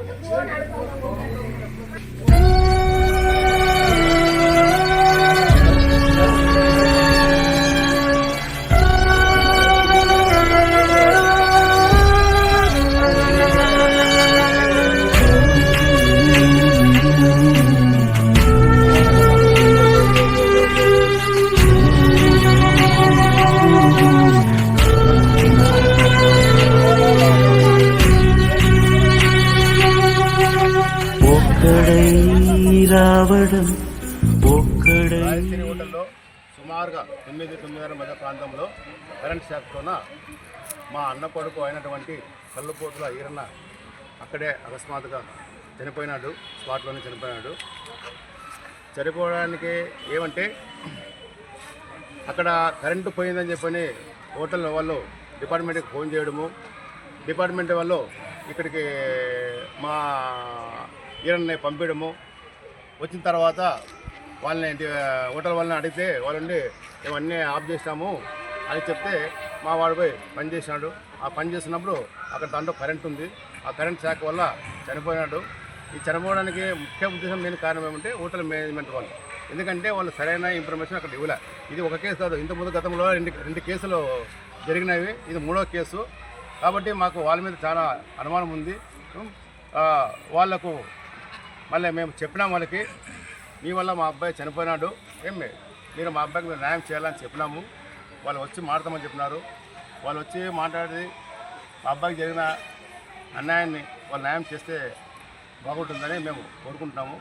我哪里的 సుమారుగా తొమ్మిది తొమ్మిదిన్నర మధ్య ప్రాంతంలో కరెంట్ షాక్తోన మా అన్న కొడుకు అయినటువంటి కళ్ళుపోతుల ఈరన్న అక్కడే అకస్మాత్తుగా చనిపోయినాడు స్పాట్లోనే చనిపోయినాడు. చనిపోవడానికి ఏమంటే అక్కడ కరెంటు పోయిందని చెప్పని హోటల్ వాళ్ళు డిపార్ట్మెంట్కి ఫోన్ చేయడము. డిపార్ట్మెంట్ వాళ్ళు ఇక్కడికి మా ఈరన్నని పంపించడము వచ్చిన తర్వాత వాళ్ళని హోటల్ వాళ్ళని అడిగితే వాళ్ళండి ఇవన్నీ ఆఫ్ చేసినాము అని చెప్తే మా వాడు పోయి పని చేసినాడు. ఆ పని చేసినప్పుడు అక్కడ దాంట్లో కరెంట్ ఉంది. ఆ కరెంట్ శాఖ వల్ల చనిపోయినాడు. ఈ చనిపోవడానికి ముఖ్య ఉద్దేశం లేని కారణం ఏమంటే హోటల్ మేనేజ్మెంట్ వాళ్ళు. ఎందుకంటే వాళ్ళు సరైన ఇన్ఫర్మేషన్ అక్కడ ఇవ్వలే. ఇది ఒక కేసు కాదు. ఇంతకుముందు గతంలో రెండు రెండు కేసులు జరిగినవి. ఇది మూడో కేసు. కాబట్టి మాకు వాళ్ళ మీద చాలా అనుమానం ఉంది. వాళ్ళకు మళ్ళీ మేము చెప్పినాం వాళ్ళకి. మీ వల్ల మా అబ్బాయి చనిపోయినాడు. ఏమి మీరు మా అబ్బాయికి మీరు న్యాయం చేయాలని చెప్పినాము. వాళ్ళు వచ్చి మాట్లాడమని చెప్పినారు. వాళ్ళు వచ్చి మాట్లాడి మా అబ్బాయికి జరిగిన అన్యాయాన్ని వాళ్ళు న్యాయం చేస్తే బాగుంటుందని మేము కోరుకుంటున్నాము.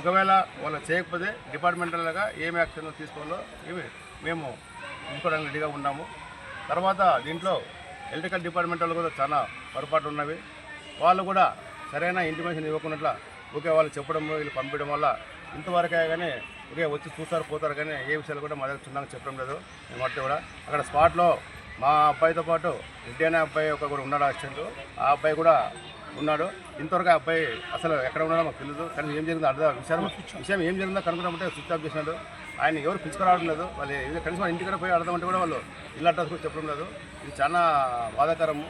ఒకవేళ వాళ్ళు చేయకపోతే డిపార్ట్మెంటల్గా ఏమి యాక్షన్ తీసుకోవాలో ఇవి మేము తీసుకోవడానికి రెడీగా ఉన్నాము. తర్వాత దీంట్లో ఎలక్ట్రికల్ డిపార్ట్మెంట్ వాళ్ళు కూడా చాలా పొరపాటు ఉన్నవి. వాళ్ళు కూడా సరైన ఇంటిమేషన్ ఇవ్వకున్నట్ల ఓకే వాళ్ళు చెప్పడం వీళ్ళు పంపించడం వల్ల ఇంతవరకే కానీ ఒకే వచ్చి చూస్తారు పోతారు కానీ ఏ విషయాలు కూడా మా దగ్గర చిన్నగా చెప్పడం లేదు. మేము అంటే కూడా అక్కడ స్పాట్లో మా అబ్బాయితో పాటు రెడ్డి అనే అబ్బాయి ఒక కూడా ఉన్నాడు అసిస్టెంట్ ఆ అబ్బాయి కూడా ఉన్నాడు. ఇంతవరకు ఆ అబ్బాయి అసలు ఎక్కడ ఉన్నాడో మాకు తెలియదు కానీ ఏం జరిగిందో అర్థం విషయం విషయం ఏం జరిగిందో కనుక్కున్నప్పుడే స్విచ్ ఆఫ్ చేసినాడు. ఆయన ఎవరు పిలుచుకురావడం లేదు వాళ్ళు ఏదో కనీసం వాళ్ళ ఇంటికి పోయి అడదామంటే కూడా వాళ్ళు ఇల్లు అడ్రస్ కూడా చెప్పడం లేదు. ఇది చాలా బాధాకరము.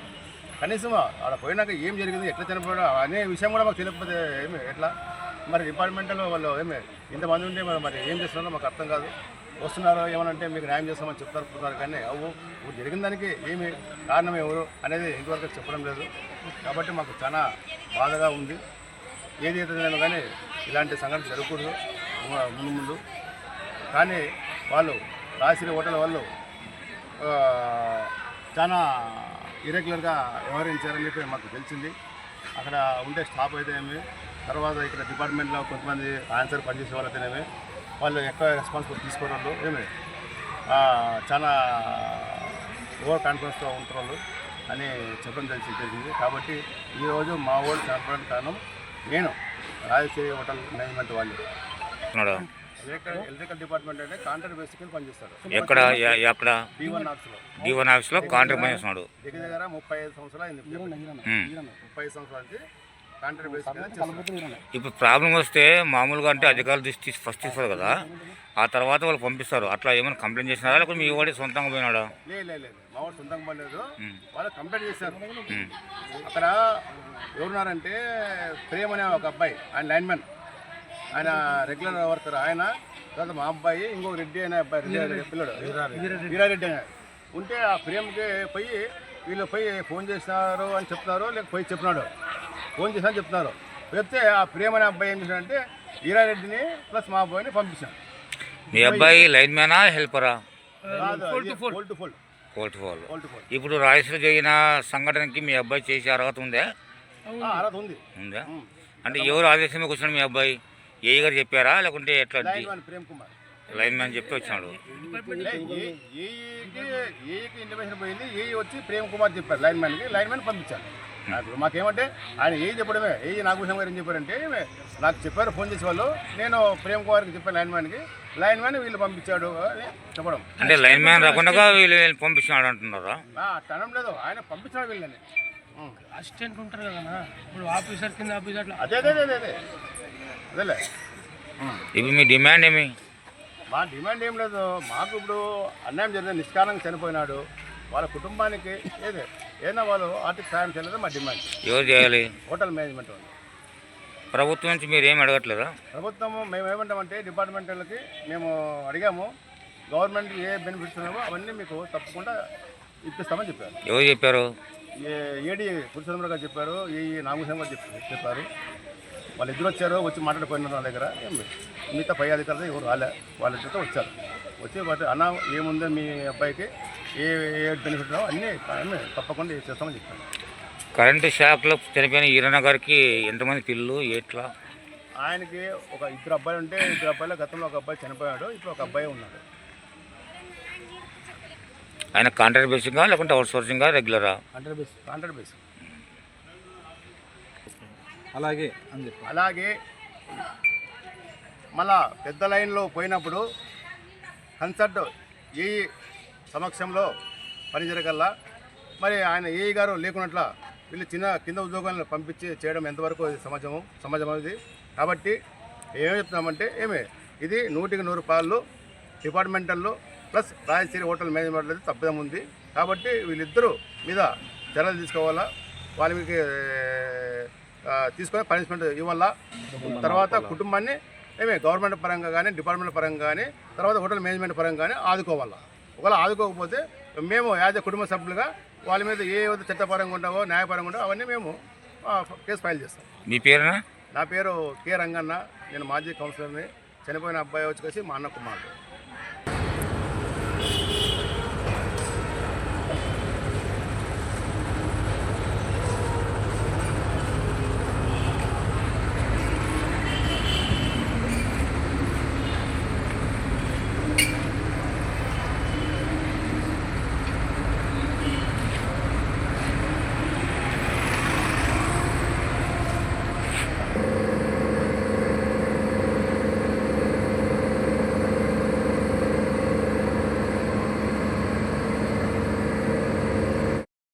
కనీసం ఆడ పోయినాక ఏం జరిగింది ఎట్లా చనిపోయాడు అనే విషయం కూడా మాకు తెలియకపోతే ఏమి ఎట్లా? మరి డిపార్ట్మెంట్లో వాళ్ళు ఏమి ఇంతమంది ఉంటే మరి మరి ఏం చేస్తున్నారో మాకు అర్థం కాదు. వస్తున్నారు ఏమనంటే మీకు న్యాయం చేస్తామని చెప్తారు పోతున్నారు కానీ అవు జరిగిన దానికి ఏమి కారణం ఎవరు అనేది ఇంతవరకు చెప్పడం లేదు. కాబట్టి మాకు చాలా బాధగా ఉంది. ఏది అయితే కానీ ఇలాంటి సంఘటన జరగకూడదు. ముందు ముందు. కానీ వాళ్ళు రాసిన హోటల్ వాళ్ళు చాలా ఇరెగ్యులర్గా వ్యవహరించారని చెప్పి మాకు తెలిసింది. అక్కడ ఉండే స్టాప్ అయితే ఏమి తర్వాత ఇక్కడ డిపార్ట్మెంట్లో కొంతమంది ఆన్సర్ పనిచేసే వాళ్ళు అయితేనేమి వాళ్ళు ఎక్కువ రెస్పాన్సిబుల్ తీసుకోవడంలో ఏమి. ఆ, చాలా ఓవర్ కాన్ఫిడెన్స్తో ఉంటారు అని చెప్పడం తెలిసి జరిగింది. కాబట్టి ఈరోజు మా వాళ్ళు చనిపోవడానికి కారణం నేను రాజశ్రీ హోటల్ మేనేజ్మెంట్ వాళ్ళు. ఉన్నాడు? ఎలక్ట్రికల్ డిపార్ట్మెంట్ అంటే కాంట్రాక్ట్ బేసిక్ పనిచేస్తాడు ఎక్కడ? ఎక్కడ బీ వన్ ఆఫీస్లో డివన్ ఆఫీస్లో కాంట్రాక్ట్ పనిచేస్తున్నాడు. దగ్గర దగ్గర ముప్పై ఐదు సంవత్సరాలు అయింది. ముప్పై ఐదు సంవత్సరాల ఇప్పుడు ప్రాబ్లం వస్తే మామూలుగా అంటే అధికారులు దృష్టి తీసి ఫస్ట్ ఇస్తారు కదా. ఆ తర్వాత వాళ్ళు పంపిస్తారు. అట్లా ఏమైనా కంప్లైంట్ చేసినారా లేకపోతే మీ వాడి సొంతంగా పోయినాడా? సొంతంగా. వాళ్ళు కంప్లైంట్ చేశారు. అక్కడ ఎవరున్నారంటే ప్రేమ్ అనే ఒక అబ్బాయి ఆయన లైన్మెన్ ఆయన రెగ్యులర్ వర్కర్ ఆయన తర్వాత మా అబ్బాయి ఇంకో రెడ్డి అనే అబ్బాయి రెడ్డి అనే పిల్లడు. వీరారెడ్డి. అనే. ఉంటే ఆ ప్రేమ్కి పోయి వీళ్ళు పోయి ఫోన్ చేసినారు అని చెప్తున్నారు లేక పోయి చెప్పినాడు. ఫోన్ చేసినా చెప్తున్నారు చెప్తే ఆ ప్రేమ్ అనే అబ్బాయి ఏం చేశాడంటే వీరారెడ్డిని ప్లస్ మా అబ్బాయిని పంపించాను మీ అబ్బాయి లైన్ మ్యానా హెల్పరా? ఫోల్ టు ఫోల్ టు ఫోల్ కోర్టు వాళ్ళు ఫోల్ టు ఫోల్ ఇప్పుడు రాయలసీమ జరిగిన సంఘటనకి మీ అబ్బాయి చేసే అర్హత ఉందా? అర్హత ఉంది. ఉందా. అంటే ఎవరు ఆదేశంలోకి వచ్చినాడు మీ అబ్బాయి? ఏ గారు చెప్పారా? లేకుంటే ఎట్లా ప్రేమ్ కుమార్. లైన్ మ్యాన్ చెప్పి వచ్చినాడు ఏఈకి పోయింది ఏఈ వచ్చి ప్రేమ్ కుమార్ చెప్పారు. లైన్ మ్యాన్కి లైన్ మ్యాన్ పంపించాను నాకు మాకేమంటే ఆయన ఏ చెప్పడమే ఏ నాగభూషణ్ గారు ఏం చెప్పారంటే నాకు చెప్పారు ఫోన్ చేసే వాళ్ళు నేను ప్రేమ్ కుమార్కి చెప్పాను లైన్ మ్యాన్కి. లైన్ మ్యాన్ వీళ్ళు పంపించాడు అని చెప్పడం. అంటే లైన్ మ్యాన్ రాకుండా వీళ్ళు వీళ్ళు పంపిస్తున్నాడు అంటున్నారా? అట్లా అనడం లేదు ఆయన పంపించాడు వీళ్ళని. అసిస్టెంట్ ఉంటారు కదా ఇప్పుడు ఆఫీసర్ కింద ఆఫీసర్ అట్లా. అదే అదే అదే అదే అదేలే. ఇప్పుడు మీ డిమాండ్ ఏమి? మా డిమాండ్ ఏం లేదు మాకు ఇప్పుడు అన్యాయం జరిగింది నిష్కారణంగా చనిపోయినాడు వాళ్ళ కుటుంబానికి ఏదే. ఏదైనా వాళ్ళు ఆర్థిక సాయం చేయలేదు? మా డిమాండ్. ఎవరు చేయాలి? హోటల్ మేనేజ్మెంట్ వాళ్ళు. ప్రభుత్వం నుంచి మీరు ఏమి అడగట్లేదా? ప్రభుత్వం మేము ఏమంటామంటే డిపార్ట్మెంట్లకి మేము అడిగాము గవర్నమెంట్ ఏ బెనిఫిట్స్ ఉన్నాయో అవన్నీ మీకు తప్పకుండా ఇప్పిస్తామని చెప్పారు. ఎవరు చెప్పారు? ఏ ఏడి పురుషోత్తమ గారు చెప్పారు ఈ నాగభూషణ్ గారు చెప్పారు చెప్పారు. వాళ్ళు ఇద్దరు వచ్చారు వచ్చి మాట్లాడిపోయినారు నా దగ్గర. మిగతా పై అధికారులు ఎవరు రాలే వాళ్ళిద్దరితో వచ్చారు. వచ్చి బట్ అన్న ఏముందో మీ అబ్బాయికి ఏ ఏ బెనిఫిట్ ఉన్నాయో అన్నీ అన్నీ తప్పకుండా చేస్తామని చెప్పారు కరెంటు షాక్లో చనిపోయిన ఈరన్న గారికి ఎంతమంది పిల్లలు ఎట్లా? ఆయనకి ఒక ఇద్దరు అబ్బాయిలు ఉంటే ఇద్దరు అబ్బాయిలో గతంలో ఒక అబ్బాయి చనిపోయాడు ఇప్పుడు ఒక అబ్బాయి ఉన్నాడు. ఆయన కాంట్రాక్ట్ బేసింగా లేకుంటే అవుట్ సోర్సింగా రెగ్యులరా? హండ్రెడ్ బేస్ హండ్రెడ్ బేస్ అలాగే అని చెప్పి అలాగే మళ్ళా పెద్ద లైన్లో పోయినప్పుడు కన్సర్ట్ ఏ సమక్షంలో పనిజరగల్లా మరి ఆయన ఏ గారు లేకున్నట్ల వీళ్ళు చిన్న కింద ఉద్యోగాలను పంపించి చేయడం ఎంతవరకు సమాజము సమాజం అనేది. కాబట్టి ఏమేమి చెప్తున్నామంటే ఏమే ఇది నూటికి నూరు పాళ్ళు డిపార్ట్మెంటల్లో ప్లస్ రాయలసీరి హోటల్ మేనేజ్మెంట్ అనేది తప్పిదం ఉంది. కాబట్టి వీళ్ళిద్దరూ మీద చర్యలు తీసుకోవాలా వాళ్ళకి ఆ, తీసుకొని పనిష్మెంట్ ఇవ్వాలా. తర్వాత కుటుంబాన్ని ఏమే గవర్నమెంట్ పరంగా కానీ డిపార్ట్మెంట్ పరంగా కానీ తర్వాత హోటల్ మేనేజ్మెంట్ పరంగా కానీ ఆదుకోవాలా? ఒకవేళ ఆదుకోకపోతే మేము యాజ్ కుటుంబ సభ్యులుగా వాళ్ళ మీద ఏ చట్టపరంగా ఉండవో న్యాయపరంగా ఉండవో అవన్నీ మేము కేసు ఫైల్ చేస్తాం. మీ పేరునా? నా పేరు కె రంగన్న. నేను మాజీ కౌన్సిలర్ని. చనిపోయిన అబ్బాయి వచ్చేసి మా అన్న కుమారుడు.